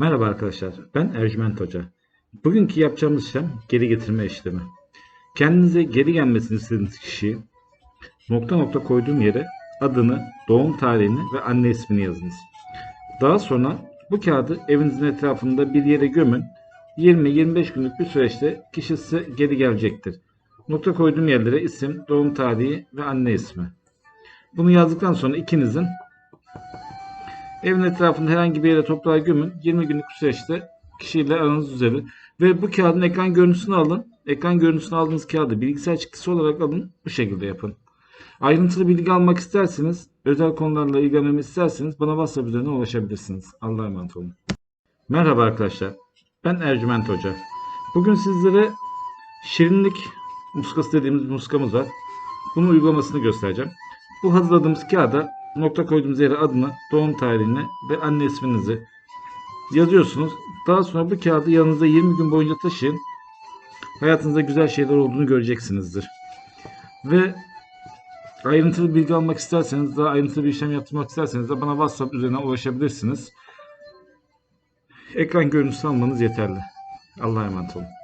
Merhaba arkadaşlar, ben Ercüment Hoca. Bugünkü yapacağımız işlem geri getirme işlemi. Kendinize geri gelmesini istediğiniz kişiyi nokta nokta koyduğum yere adını, doğum tarihini ve anne ismini yazınız. Daha sonra bu kağıdı evinizin etrafında bir yere gömün. 20-25 günlük bir süreçte kişi size geri gelecektir. Nokta koyduğum yerlere isim, doğum tarihi ve anne ismi. Bunu yazdıktan sonra ikinizin Evin etrafında herhangi bir yere toprağa gömün. 20 günlük süreçte kişiyle aranız düzelir. Ve bu kağıdın ekran görüntüsünü alın. Ekran görüntüsünü aldığınız kağıdı bilgisayar çıktısı olarak alın. Bu şekilde yapın. Ayrıntılı bilgi almak isterseniz, özel konularla ilgilenmemi isterseniz bana WhatsApp üzerinden ulaşabilirsiniz. Allah'a emanet olun. Merhaba arkadaşlar. Ben Ercüment Hoca. Bugün sizlere şirinlik muskası dediğimiz bir muskamız var. Bunun uygulamasını göstereceğim. Bu hazırladığımız kağıda nokta koyduğumuz yere adını, doğum tarihini ve anne isminizi yazıyorsunuz. Daha sonra bu kağıdı yanınızda 20 gün boyunca taşıyın. Hayatınızda güzel şeyler olduğunu göreceksinizdir. Ve ayrıntılı bilgi almak isterseniz, daha ayrıntılı bir işlem yaptırmak isterseniz de bana WhatsApp üzerinden ulaşabilirsiniz. Ekran görüntüsü almanız yeterli. Allah'a emanet olun.